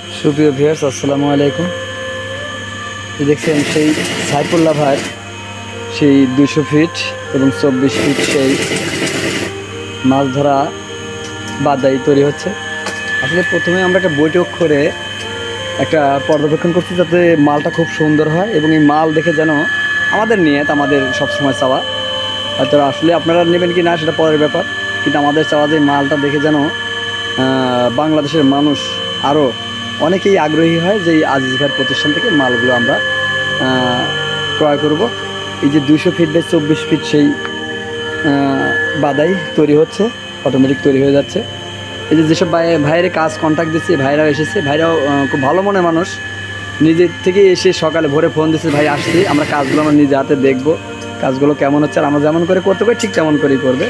সুপ্রিয় ভিউয়ার্স, আসসালামু আলাইকুম। দেখছেন সেই সাইফুল্লাহ ভাই, সেই দুশো ফিট এবং চব্বিশ ফিট সেই মাছ ধরা বাদাই তৈরি হচ্ছে। আসলে প্রথমে আমরা একটা বৈঠক করে একটা পর্যবেক্ষণ করছি যাতে মালটা খুব সুন্দর হয় এবং এই মাল দেখে যেন আমাদের নিয়ত, আমাদের সবসময় চাওয়া। হয়তো আসলে আপনারা নেবেন কি না, সেটা পরের ব্যাপার। কিন্তু আমাদের চাওয়া যে মালটা দেখে যেন বাংলাদেশের মানুষ আরও অনেকেই আগ্রহী হয় যে এই আজিজ ভাইয়ের প্রতিষ্ঠান থেকে মালগুলো আমরা ক্রয় করব। এই যে দুশো ফিট বাই চব্বিশ ফিট সেই বাদাই তৈরি হচ্ছে অটোমেটিক তৈরি হয়ে যাচ্ছে। এই যে যেসব ভাই, ভাইয়ের কাজ কন্ট্যাক্ট দিচ্ছে ভাইরাও এসেছে, ভাইরাও খুব ভালো মনে মানুষ। নিজের থেকে এসে সকালে ভোরে ফোন দিচ্ছে ভাই, আসছি, আমরা কাজগুলো আমরা নিজে হাতে দেখব, কাজগুলো কেমন হচ্ছে, আর আমরা যেমন করে করতে পারি, ঠিক তেমন করেই করবে।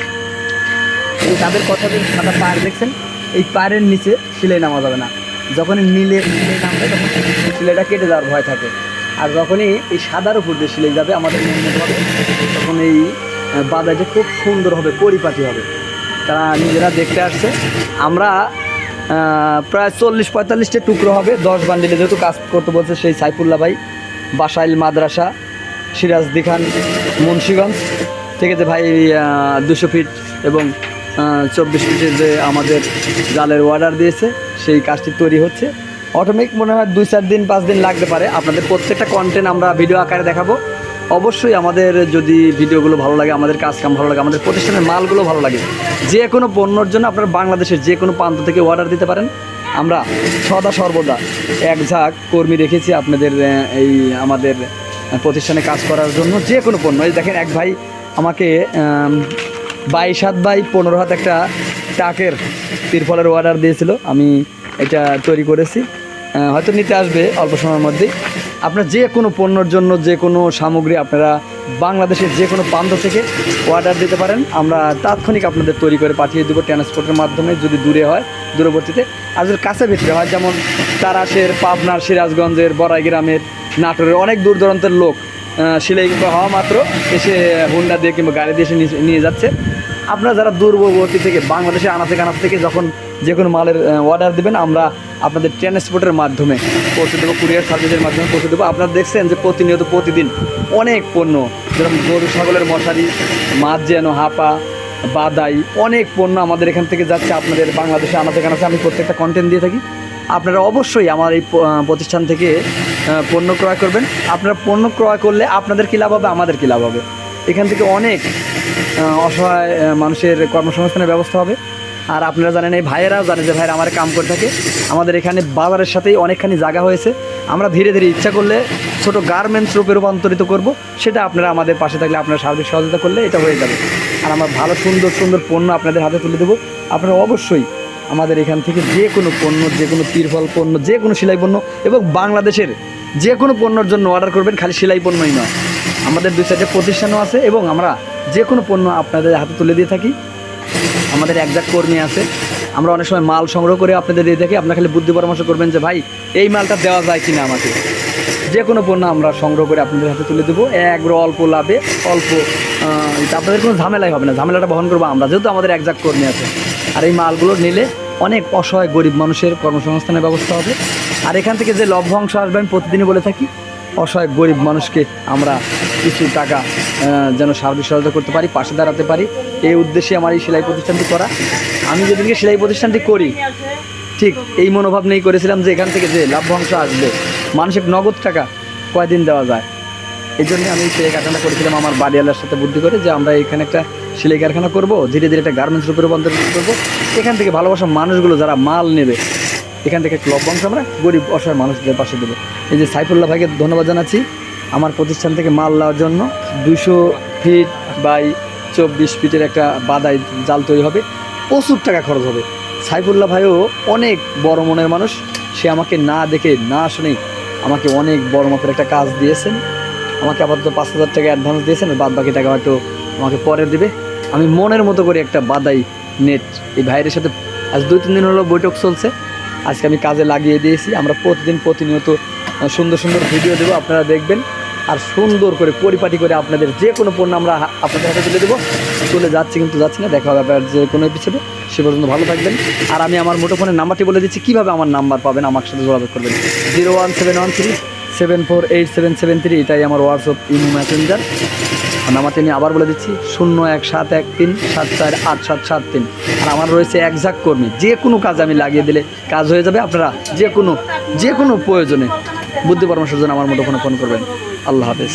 তাদের কথা সাদা পায়ের দেখছেন, এই পায়ের নিচে সিলাই নামা যাবে না। যখনই নীলে সিলাইটা কেটে যাওয়ার ভয় থাকে। আর যখনই এই সাদার উপর দিয়ে সিলাই যাবে, আমাদের হবে, তখন এই বাদাইটা খুব সুন্দর হবে, পরিপাটি হবে। তারা নিজেরা দেখতে আসছে। আমরা প্রায় চল্লিশ পঁয়তাল্লিশটা টুকরো হবে। দশ বান্ডিলে যেহেতু কাজ করতে বলছে সেই সাইফুল্লাহ ভাই, বাসাইল মাদ্রাসা সিরাজদি খান মুন্সীগঞ্জ। থেকে যে ভাই দুশো ফিট এবং চব্বিশ ফিটের যে আমাদের জালের অর্ডার দিয়েছে, সেই কাজটি তৈরি হচ্ছে। অটোমেটিক মনে হয় দুই চার দিন, পাঁচ দিন লাগতে পারে। আপনাদের প্রত্যেকটা কন্টেন্ট আমরা ভিডিও আকারে দেখাবো। অবশ্যই আমাদের যদি ভিডিওগুলো ভালো লাগে, আমাদের কাজ কাম ভালো লাগে, আমাদের প্রতিষ্ঠানের মালগুলো ভালো লাগে, যে কোনো পণ্যর জন্য আপনারা বাংলাদেশের যে কোনো প্রান্ত থেকে অর্ডার দিতে পারেন। আমরা সদা সর্বদা এক ঝাঁক কর্মী রেখেছি আপনাদের এই আমাদের প্রতিষ্ঠানে কাজ করার জন্য। যে কোনো পণ্য, এই দেখেন এক ভাই আমাকে বাইশ হাত বাই পনেরো হাত একটা টাকের তিরফলের অর্ডার দিয়েছিল। আমি এটা তৈরি করেছি। হয়তো নিতে আসবে অল্প সময়ের মধ্যেই। আপনার যে কোনো পণ্যর জন্য যে কোনো সামগ্রী আপনারা বাংলাদেশের যে কোনো প্রান্ত থেকে অর্ডার দিতে পারেন। আমরা তাৎক্ষণিক আপনাদের তৈরি করে পাঠিয়ে দেবো ট্রান্সপোর্টের মাধ্যমে যদি দূরে হয়, দূরবর্তীতে। আর যদি কাছে ভিতরে হয়, যেমন তারাশের পাবনার, সিরাজগঞ্জের বড়াই গ্রামের নাটোরের অনেক দূর দূরান্তের লোক সিলাই হওয়া মাত্র এসে হুন্ডা দিয়ে কিংবা গাড়ি দিয়ে এসে নিয়ে- যাচ্ছে। আপনারা যারা দূরবর্তী থেকে বাংলাদেশে আনাচে কানাচ থেকে যখন যে কোনো মালের অর্ডার দেবেন, আমরা আপনাদের ট্রান্সপোর্টের মাধ্যমে পৌঁছে দেবো কুরিয়ার সার্ভিসের মাধ্যমে পৌঁছে দেবো। আপনারা দেখছেন যে প্রতিনিয়ত প্রতিদিন অনেক পণ্য যেরকম গরু, ছাগলের মশারি, মাছ যেন হাঁপা, বাদাই, অনেক পণ্য আমাদের এখান থেকে যাচ্ছে, আপনাদের বাংলাদেশে আনাচে কানাচে আমি প্রত্যেকটা কন্টেন্ট দিয়ে থাকি। আপনারা অবশ্যই আমার এই প্রতিষ্ঠান থেকে পণ্য ক্রয় করবেন। আপনারা পণ্য ক্রয় করলে আপনাদের কী লাভ হবে? আমাদের কী লাভ হবে? এখান থেকে অনেক অসহায় মানুষের কর্মসংস্থানের ব্যবস্থা হবে। আর আপনারা জানেন, এই ভাইয়েরাও জানে যে ভাইয়েরা আমার কাম করে থাকে। আমাদের এখানে বাজারের সাথেই অনেকখানি জায়গা হয়েছে। আমরা ধীরে ধীরে ইচ্ছা করলে ছোট গার্মেন্টস রূপে রূপান্তরিত করব। সেটা আপনারা আমাদের পাশে থাকলে আপনারা সার্বিক সহযোগিতা করলে এটা হয়ে যাবে। আর আমার ভালো সুন্দর সুন্দর পণ্য আপনাদের হাতে তুলে দেবো। আপনারা অবশ্যই আমাদের এখান থেকে যে কোনো পণ্য, যে কোনো তিরফল পণ্য, যে কোনো সেলাই পণ্য এবং বাংলাদেশের যে কোনো পণ্যর জন্য অর্ডার করবেন, খালি সেলাই পণ্যই নয়। আমাদের দুই সাইডে প্রতিষ্ঠানও আছে এবং আমরা যে কোনো পণ্য আপনাদের হাতে তুলে দিয়ে থাকি। আমাদের একজাক কর্মী আছে। আমরা অনেক সময় মাল সংগ্রহ করে আপনাদের দিয়ে থাকি। আপনারা খালি বুদ্ধি পরামর্শ করবেন যে, ভাই, এই মালটা দেওয়া যায় কিনা আমাকে? যে কোনো পণ্য আমরা সংগ্রহ করে আপনাদের হাতে তুলে দেবো। একবার অল্প লাভে, অল্প আপনাদের কোনো ঝামেলাই হবে না। ঝামেলাটা বহন করব আমরা, যেহেতু আমাদের একজাক কর্মী আছে। আর এই মালগুলো নিলে অনেক অসহায় গরিব মানুষের কর্মসংস্থানের ব্যবস্থা হবে। আর এখান থেকে যে লভ্যাংশ আসবে আমি প্রতিদিনই বলে থাকি, অসহায় গরিব মানুষকে আমরা কিছু টাকা যেন সার্বিক সহায়তা করতে পারি, পাশে দাঁড়াতে পারি। এই উদ্দেশ্যে আমার এই সেলাই প্রতিষ্ঠানটি করা। আমি যেদিনকে সেলাই প্রতিষ্ঠানটি করি, ঠিক এই মনোভাব নিয়েই করেছিলাম যে এখান থেকে যে লাভ্যাংশ আসবে মানসিক নগদ টাকা কয়দিন দেওয়া যায়? এই জন্য আমি সেলাই কারখানা করেছিলাম আমার বাড়িওয়ালার সাথে বুদ্ধি করে যে আমরা এখানে একটা সেলাই কারখানা করব, ধীরে ধীরে একটা গার্মেন্টস রূপে রূপান্তরিত করব। এখান থেকে ভালোবাসা মানুষগুলো যারা মাল নেবে, এখান থেকে একটা লভ্যাংশ আমরা গরিব অসহায় মানুষদের পাশে দেবো। এই যে সাইফুল্লাহ ভাইকে ধন্যবাদ জানাচ্ছি আমার প্রতিষ্ঠান থেকে মাল নেওয়ার জন্য। দুশো ফিট বাই চব্বিশ ফিটের একটা বাদাই জাল তৈরি হবে, প্রচুর টাকা খরচ হবে। সাইফুল্লাহ ভাইও অনেক বড় মনের মানুষ, সে আমাকে না দেখে, না শুনে আমাকে অনেক বড় মাপের একটা কাজ দিয়েছেন। আমাকে আপাতত পাঁচ হাজার টাকা অ্যাডভান্স দিয়েছেন বাদ বাকি টাকা হয়তো আমাকে পরে দেবে। আমি মনের মতো করে একটা বাদাই নেট এই ভাইয়ের সাথে আজ দুই তিন দিন হলো বৈঠক চলছে। আজকে আমি কাজে লাগিয়ে দিয়েছি। আমরা প্রতিদিন প্রতিনিয়ত সুন্দর সুন্দর ভিডিও দেবো, আপনারা দেখবেন। আর সুন্দর করে পরিপাটি করে আপনাদের যে কোনো পণ্য আমরা আপনাদের হাতে তুলে দেবো। চলে যাচ্ছি কিন্তু যাচ্ছি না, দেখা হবে আপনার যে কোনো এপিসোডে সে পর্যন্ত ভালো থাকবেন। আর আমি আমার মুঠোফোনের নাম্বারটি বলে দিচ্ছি, কীভাবে আমার নাম্বার পাবেন, আমার সাথে যোগাযোগ করবেন। Zero one seven one three seven four eight seven seven three এটাই আমার হোয়াটসঅ্যাপ ইমো ম্যাসেঞ্জার নাম্বারটি আমি আবার বলে দিচ্ছি, শূন্য এক সাত এক তিন, সাত চার আট সাত সাত তিন। আর আমার রয়েছে একজাক্ট কর্মী, যে কোনো কাজ আমি লাগিয়ে দিলে কাজ হয়ে যাবে আপনারা যে কোনো যে কোনো প্রয়োজনে বুদ্ধি পরামর্শের জন্য আমার মুঠোফোনে ফোন করবেন। আল্লাহ হাফেজ।